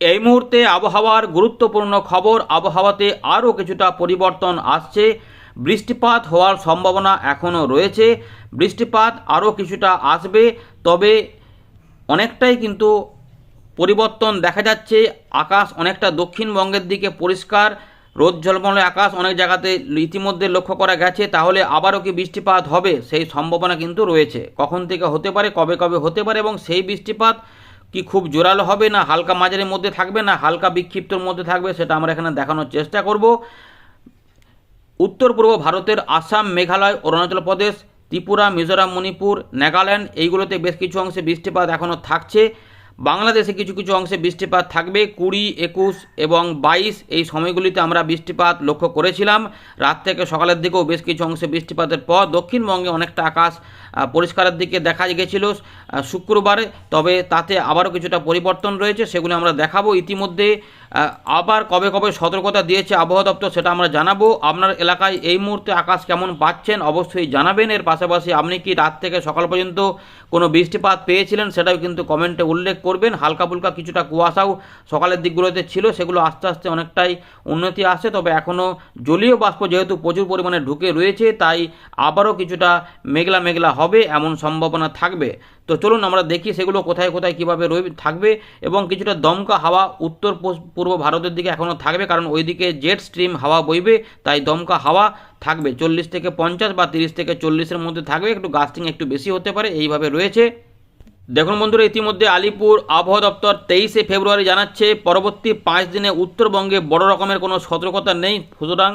এই মুহূর্তে আবহাওয়ার গুরুত্বপূর্ণ খবর, আবহাওয়াতে আরও কিছুটা পরিবর্তন আসছে। বৃষ্টিপাত হওয়ার সম্ভাবনা এখনও রয়েছে। বৃষ্টিপাত আরও কিছুটা আসবে, তবে অনেকটাই কিন্তু পরিবর্তন দেখা যাচ্ছে। আকাশ অনেকটা দক্ষিণবঙ্গের দিকে পরিষ্কার, রোদ ঝলমলে আকাশ অনেক জায়গাতে ইতিমধ্যে লক্ষ্য করা গেছে। তাহলে আবারও কি বৃষ্টিপাত হবে? সেই সম্ভাবনা কিন্তু রয়েছে। কখন থেকে হতে পারে, কবে কবে হতে পারে, এবং সেই বৃষ্টিপাত কি খুব জোরালো হবে না? হালকা মাঝারির মধ্যে থাকবে না? হালকা বিক্ষিপ্তর মধ্যে থাকবে সেটা আমরা এখানে দেখানোর চেষ্টা করব। উত্তর পূর্ব ভারতের আসাম, মেঘালয়, অরুণাচল প্রদেশ, ত্রিপুরা, মিজোরাম, মণিপুর, নাগাল্যান্ড, এইগুলোতে বেশ কিছু অংশে বৃষ্টিপাত এখনও থাকছে। বাংলাদেশে কিছু কিছু অংশে বৃষ্টিপাত থাকবে। কুড়ি, একুশ এবং বাইশ এই সময়গুলিতে আমরা বৃষ্টিপাত লক্ষ্য করেছিলাম। রাত থেকে সকালের দিকেও বেশ কিছু অংশে বৃষ্টিপাতের পর দক্ষিণবঙ্গে অনেকটা আকাশ পরিষ্কারের দিকে দেখা গেছিল শুক্রবারে। তবে তাতে আবারও কিছুটা পরিবর্তন রয়েছে, সেগুলো আমরা দেখাবো ইতিমধ্যে। আবার কবে কবে সতর্কতা দিয়েছে আবহাওয়া দপ্তর সেটা আমরা জানাব। আপনার এলাকায় এই মুহূর্তে আকাশ কেমন পাচ্ছেন অবশ্যই জানাবেন। এর পাশাপাশি আপনি কি রাত থেকে সকাল পর্যন্ত কোনো বৃষ্টিপাত পেয়েছিলেন সেটাও কিন্তু কমেন্টে উল্লেখ করবেন, হালকা ফুলকা কিছুটা কুয়াশাও সকালের দিকগুলোতে ছিল, সেগুলো আস্তে আস্তে অনেকটাই উন্নতি আসে তবে এখনও জলীয় বাষ্প যেহেতু প্রচুর পরিমাণে ঢুকে রয়েছে, তাই আবারও কিছুটা মেঘলা মেঘলা হবে এমন সম্ভাবনা থাকবে। তো চলুন আমরা দেখি সেগুলো কোথায় কোথায় কীভাবে রয়ে থাকবে এবং কিছুটা দমকা হাওয়া উত্তর পূর্ব ভারতের দিকে এখনও থাকবে, কারণ ওইদিকে জেট স্ট্রিম হাওয়া বইবে, তাই দমকা হাওয়া থাকবে। চল্লিশ থেকে পঞ্চাশ বা তিরিশ থেকে চল্লিশের মধ্যে থাকবে, একটু গাস্টিং একটু বেশি হতে পারে, এইভাবে রয়েছে। দেখুন বন্ধুরা, ইতিমধ্যে আলিপুর আবহাওয়া দপ্তর তেইশে ফেব্রুয়ারি জানাচ্ছে, পরবর্তী পাঁচ দিনে উত্তরবঙ্গে বড় রকমের কোনো সতর্কতা নেই। সুতরাং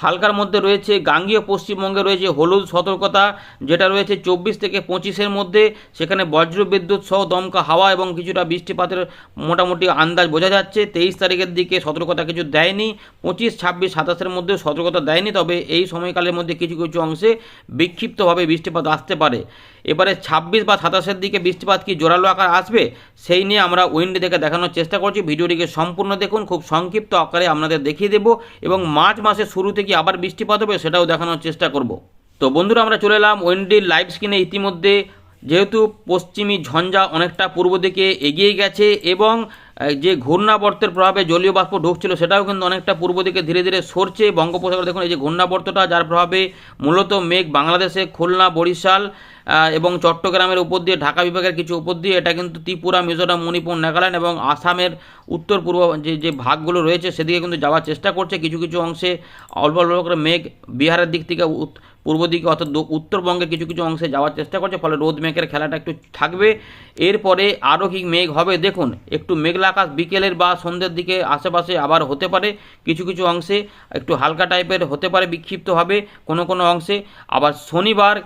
হালকার মধ্যে রয়েছে গাঙ্গীয় পশ্চিমবঙ্গে রয়েছে হলুদ সতর্কতা, যেটা রয়েছে চব্বিশ থেকে পঁচিশের মধ্যে। সেখানে বজ্র বিদ্যুৎ সহ দমকা হাওয়া এবং কিছুটা বৃষ্টিপাতের মোটামুটি আন্দাজ বোঝা যাচ্ছে। তেইশ তারিখের দিকে সতর্কতা কিছু দেয়নি। পঁচিশ, ছাব্বিশ, সাতাশের মধ্যে সতর্কতা দেয়নি। তবে এই সময়কালের মধ্যে কিছু কিছু অংশে বিক্ষিপ্তভাবে বৃষ্টিপাত আসতে পারে। এবারে ছাব্বিশ বা সাতাশের দিকে বৃষ্টিপাত কি জোরালো আকার আসবে, সেই নিয়ে আমরা উইন্ডি থেকে দেখানোর চেষ্টা করছি। ভিডিওটিকে সম্পূর্ণ দেখুন। খুব সংক্ষিপ্ত আকারে আপনাদের দেখিয়ে দেবো এবং মার্চ মাসের শুরুতে কি আবার বৃষ্টিপাত হবে সেটাও দেখানোর চেষ্টা করব। তো বন্ধুরা, আমরা চলে এলাম ওয়েন্ডির লাইভ স্ক্রিনে ইতিমধ্যে। যেহেতু পশ্চিমী ঝঞ্ঝা অনেকটা পূর্ব দিকে এগিয়ে গেছে এবং যে ঘূর্ণাবর্তের প্রভাবে জলীয় বাষ্প ঢুকছিল সেটাও কিন্তু অনেকটা পূর্ব দিকে ধীরে ধীরে সরছে। বঙ্গোপসাগর দেখুন, এই যে ঘূর্ণাবর্তটা যার প্রভাবে মূলত মেঘ বাংলাদেশে, খুলনা, বরিশাল এবং চট্টগ্রামের উপর দিয়ে, ঢাকা বিভাগের কিছু উপর দিয়ে, এটা কিন্তু ত্রিপুরা, মিজোরাম, মণিপুর, নাগাল্যান্ড এবং আসামের উত্তর পূর্ব যে যে ভাগগুলো রয়েছে সেদিকে কিন্তু যাওয়ার চেষ্টা করছে। কিছু কিছু অংশে অল্প অল্প করে মেঘ বিহারের দিক থেকে পূর্ব দিকে অর্থাৎ উত্তরবঙ্গে উত্তরবঙ্গের কিছু কিছু অংশে যাওয়ার চেষ্টা করছে, ফলে রোদ মেঘের খেলাটা একটু থাকবে। এরপরে আরও কি মেঘ হবে? দেখুন, একটু মেঘলা আকাশ বিকেলের বা সন্ধ্যের দিকে আশেপাশে আবার হতে পারে কিছু কিছু অংশে। একটু হালকা টাইপের হতে পারে, বিক্ষিপ্ত হবে কোনো কোনো অংশে। আবার শনিবার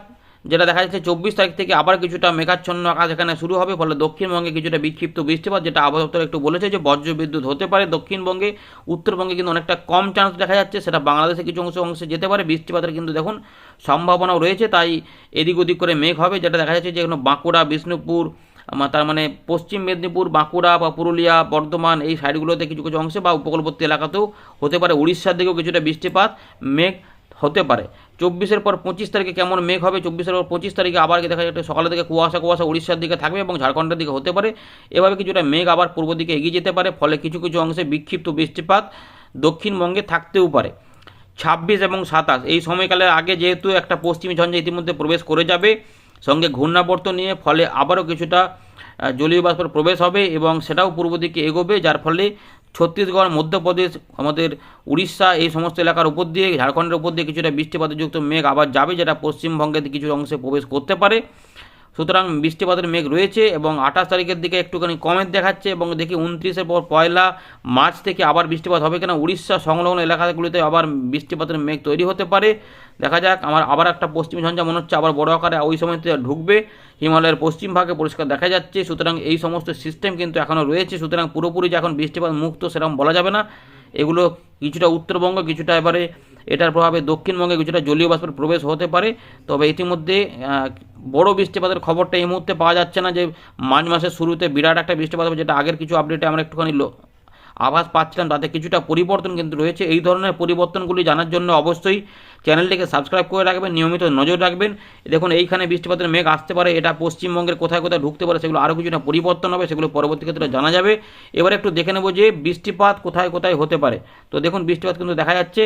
যেটা দেখা যাচ্ছে চব্বিশ তারিখ থেকে আবার কিছুটা মেঘাচ্ছন্ন আকাশ এখানে শুরু হবে, ফলে দক্ষিণবঙ্গে কিছুটা বিক্ষিপ্ত বৃষ্টিপাত, যেটা আবহাওয়া একটু বলেছে যে বজ্র বিদ্যুৎ হতে পারে দক্ষিণবঙ্গে। উত্তরবঙ্গে কিন্তু অনেকটা কম চান্স দেখা যাচ্ছে, সেটা বাংলাদেশে কিছু অংশ অংশে যেতে পারে। বৃষ্টিপাতের কিন্তু দেখুন সম্ভাবনাও রয়েছে, তাই এদিক ওদিক করে মেঘ হবে, যেটা দেখা যাচ্ছে যে এখানে বাঁকুড়া, বিষ্ণুপুর তার মানে পশ্চিম মেদিনীপুর, বাঁকুড়া বা পুরুলিয়া, বর্ধমান এই সাইডগুলোতে কিছু কিছু অংশে বা উপকূলবর্তী এলাকাতেও হতে পারে। উড়িষ্যার দিকেও কিছুটা বৃষ্টিপাত, মেঘ হতে পারে। চব্বিশের পর পঁচিশ তারিখে কেমন মেঘ হবে? চব্বিশের পর পঁচিশ তারিখে আবার দেখা যাচ্ছে সকালের দিকে কুয়াশা কুয়াশা উড়িষ্যার দিকে থাকবে এবং ঝাড়খণ্ডের দিকে হতে পারে। এভাবে কিছুটা মেঘ আবার পূর্ব দিকে এগিয়ে যেতে পারে, ফলে কিছু কিছু অংশে বিক্ষিপ্ত বৃষ্টিপাত দক্ষিণবঙ্গে থাকতেও পারে। ছাব্বিশ এবং সাতাশ, এই সময়কালের আগে যেহেতু একটা পশ্চিমী ঝঞ্ঝা ইতিমধ্যে প্রবেশ করে যাবে, সঙ্গে ঘূর্ণাবর্ত নিয়ে, ফলে আবারও কিছুটা জলীয় বাষ্পের প্রবেশ হবে এবং সেটাও পূর্ব দিকে এগোবে, যার ফলে ছত্তিশগড়, মধ্যপ্রদেশ, আমাদের উড়িষ্যা, এই সমস্ত এলাকার উপর দিয়ে, ঝাড়খণ্ডের উপর দিয়ে কিছুটা বৃষ্টিপাতযুক্ত মেঘ আবার যাবে, যেটা পশ্চিমবঙ্গের কিছু অংশে প্রবেশ করতে পারে। সুতরাং বৃষ্টিপাতের মেঘ রয়েছে এবং আঠাশ তারিখের দিকে একটুখানি কমের দেখাচ্ছে এবং দেখি উনত্রিশের পর পয়লা মার্চ থেকে আবার বৃষ্টিপাত হবে কিনা উড়িষ্যা সংলগ্ন এলাকাগুলিতে আবার বৃষ্টিপাতের মেঘ তৈরি হতে পারে। দেখা যাক, আমার আবার একটা পশ্চিম ঝঞ্ঝা মনে হচ্ছে, আবার বড় আকারে ওই সময়তে ঢুকবে। হিমালয়ের পশ্চিম ভাগে পরিষ্কার দেখা যাচ্ছে, সুতরাং এই সমস্ত সিস্টেম কিন্তু এখনও রয়েছে, সুতরাং পুরোপুরি যে এখন বৃষ্টিপাত মুক্ত সেরকম বলা যাবে না। এগুলো কিছুটা উত্তরবঙ্গ, কিছুটা এবারে এটার প্রভাবে দক্ষিণবঙ্গে কিছুটা জলীয় বাষ্পের প্রবেশ হতে পারে। তবে ইতিমধ্যে বড় বৃষ্টিপাতের খবরটা এই মুহূর্তে পাওয়া যাচ্ছে না যে মার্চ মাসের শুরুতে বিরাট একটা বৃষ্টিপাত হবে, যেটা আগের কিছু আপডেটে আমরা একটুখানি আভাস পাচ্ছিলাম। তাতে কিছুটা পরিবর্তন কিন্তু রয়েছে। এই ধরনের পরিবর্তনগুলি জানার জন্য অবশ্যই চ্যানেলটিকে সাবস্ক্রাইব করে রাখবেন, নিয়মিত নজর রাখবেন। দেখুন, এইখানে বৃষ্টিপাতের মেঘ আসতে পারে, এটা পশ্চিমবঙ্গের কোথায় কোথায় ঢুকতে পারে সেগুলো আরও কিছুটা পরিবর্তন হবে, সেগুলো পরবর্তী ক্ষেত্রে জানা যাবে। এবার একটু দেখে নেব যে বৃষ্টিপাত কোথায় কোথায় হতে পারে। তো দেখুন, বৃষ্টিপাত কিন্তু দেখা যাচ্ছে।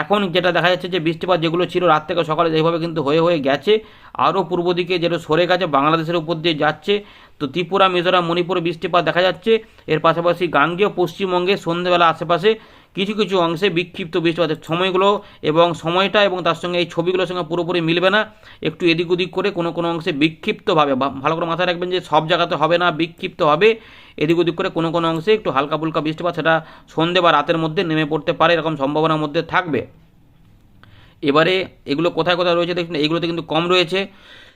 এখন যেটা দেখা যাচ্ছে যে বৃষ্টিপাত যেগুলো ছিল রাত থেকে সকালে যেভাবে কিন্তু হয়ে হয়ে গেছে আরও পূর্ব দিকে যেটা সরে গেছে, বাংলাদেশের উপর দিয়ে যাচ্ছে। তো ত্রিপুরা, মিজোরাম, মণিপুরে বৃষ্টিপাত দেখা যাচ্ছে। এর পাশাপাশি গাঙ্গেয়, পশ্চিমবঙ্গে সন্ধ্যেবেলা আশেপাশে কিছু কিছু অংশে বিক্ষিপ্ত বৃষ্টিপাতের সময়গুলো এবং সময়টা এবং তার সঙ্গে এই ছবিগুলোর সঙ্গে পুরোপুরি মিলবে না। একটু এদিক ওদিক করে কোনো কোনো অংশে বিক্ষিপ্তভাবে ভালো করে মাথায় রাখবেন যে সব জায়গাতে হবে না বিক্ষিপ্ত হবে এদিক ওদিক করে কোনো কোনো অংশে একটু হালকা ফুলকা বৃষ্টিপাত সেটা সন্ধে বা রাতের মধ্যে নেমে পড়তে পারে এরকম সম্ভাবনার মধ্যে থাকবে। এবারে এগুলো কোথায় কোথায় রয়েছে দেখুন এইগুলোতে কিন্তু কম রয়েছে।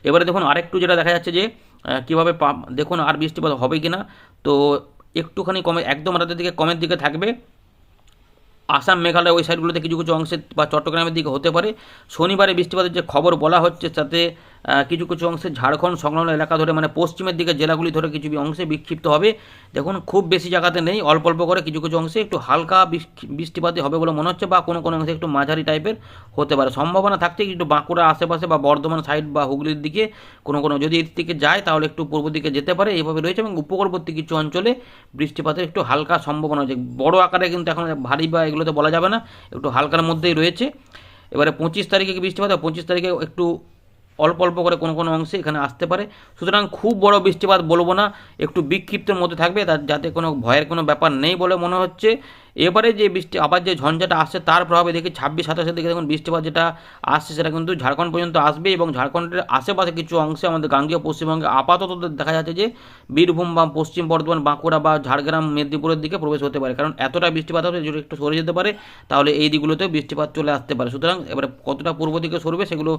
এবারে দেখুন আরেকটু যেটা দেখা যাচ্ছে যে কীভাবে দেখুন আর বৃষ্টিপাত হবে কি না তো একটুখানি কমে একদম রাতের দিকে কমের দিকে থাকবে। আসাম মেঘালয় ওই সাইডগুলোতে কিছু কিছু অংশে বা চট্টগ্রামের দিকে হতে পারে। শনিবারে বৃষ্টিপাতের যে খবর বলা হচ্ছে, তাতে কিছু কিছু অংশে ঝাড়খণ্ড সংলগ্ন এলাকা ধরে মানে পশ্চিমের দিকে জেলাগুলি ধরে কিছু অংশে বিক্ষিপ্ত হবে। দেখুন, খুব বেশি জায়গাতে নেই, অল্প অল্প করে কিছু কিছু অংশে একটু হালকা বৃষ্টি- বৃষ্টিপাতই হবে বলে মনে হচ্ছে বা কোনো কোনো অংশে একটু মাঝারি টাইপের হতে পারে। সম্ভাবনা থাকছে একটু বাঁকুড়া আশেপাশে বা বর্ধমান সাইড বা হুগলির দিকে কোনো কোনো, যদি এর দিকে যায় তাহলে একটু পূর্ব দিকে যেতে পারে। এইভাবে রয়েছে এবং উপকূলবর্তী কিছু অঞ্চলে বৃষ্টিপাতের একটু হালকা সম্ভাবনা রয়েছে। বড় আকারে কিন্তু এখন ভারী বা এগুলোতে বলা যাবে না, একটু হালকার মধ্যেই রয়েছে। এবারে পঁচিশ তারিখে বৃষ্টিপাত পঁচিশ তারিখে একটু অল্প অল্প করে কোনো কোনো অংশে এখানে আসতে পারে। সুতরাং খুব বড় বৃষ্টিপাত বলব না, একটু বিক্ষিপ্তের মধ্যে থাকবে তার যাতে কোনো ভয়ের কোনো ব্যাপার নেই বলে মনে হচ্ছে। এবারে যে বৃষ্টি, আবার যে ঝঞ্ঝাটা আসছে, তার প্রভাবে দেখি ছাব্বিশ, সাতাশের দিকে দেখুন বৃষ্টিপাত যেটা আসছে, সেটা কিন্তু ঝাড়খণ্ড পর্যন্ত আসবে এবং ঝাড়খণ্ডের আশেপাশে কিছু অংশে আমাদের গাঙ্গীয় পশ্চিমবঙ্গে আপাতত দেখা যাচ্ছে যে বীরভূম বা পশ্চিম বর্ধমান, বাঁকুড়া বা ঝাড়গ্রাম, মেদিনীপুরের দিকে প্রবেশ হতে পারে। কারণ এতটা বৃষ্টিপাত হবে যদি একটু সরে যেতে পারে, তাহলে এই দিকগুলোতে বৃষ্টিপাত চলে আসতে পারে। সুতরাং এবারে কতটা পূর্ব দিকে সরবে সেগুলো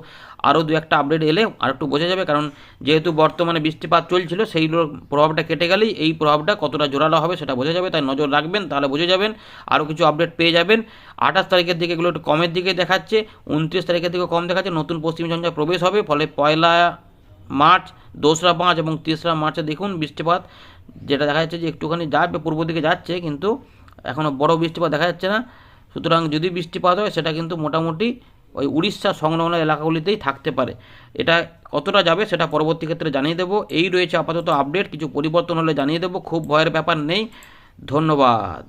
আরও দু একটা আপডেট এলে আর একটু বোঝা যাবে, কারণ যেহেতু বর্তমানে বৃষ্টিপাত চলছিল, সেইগুলোর প্রভাবটা কেটে গেলেই এই প্রভাবটা কতটা জোরালো হবে সেটা বোঝা যাবে। তাই নজর রাখবেন, তাহলে বুঝে যাবেন আরও কিছু আপডেট পেয়ে যাবেন। আঠাশ তারিখের দিকে এগুলো একটু কমের দিকে দেখাচ্ছে, উনত্রিশ তারিখের দিকে কম দেখাচ্ছে, নতুন পশ্চিম ঝঞ্ঝা প্রবেশ হবে, ফলে পয়লা মার্চ, দোসরা পাঁচ এবং তেসরা মার্চে দেখুন বৃষ্টিপাত, যেটা দেখা যাচ্ছে যে একটুখানি যাবে, পূর্ব দিকে যাচ্ছে, কিন্তু এখনও বড় বৃষ্টিপাত দেখা যাচ্ছে না। সুতরাং যদি বৃষ্টিপাত হয়, সেটা কিন্তু মোটামুটি ওই উড়িষ্যা সংলগ্ন এলাকাগুলিতেই থাকতে পারে। এটা কতটা যাবে, সেটা পরবর্তী ক্ষেত্রে জানিয়ে দেবো। এই রয়েছে আপাতত আপডেট কিছু পরিবর্তন হলে জানিয়ে দেবো। খুব ভয়ের ব্যাপার নেই। ধন্যবাদ।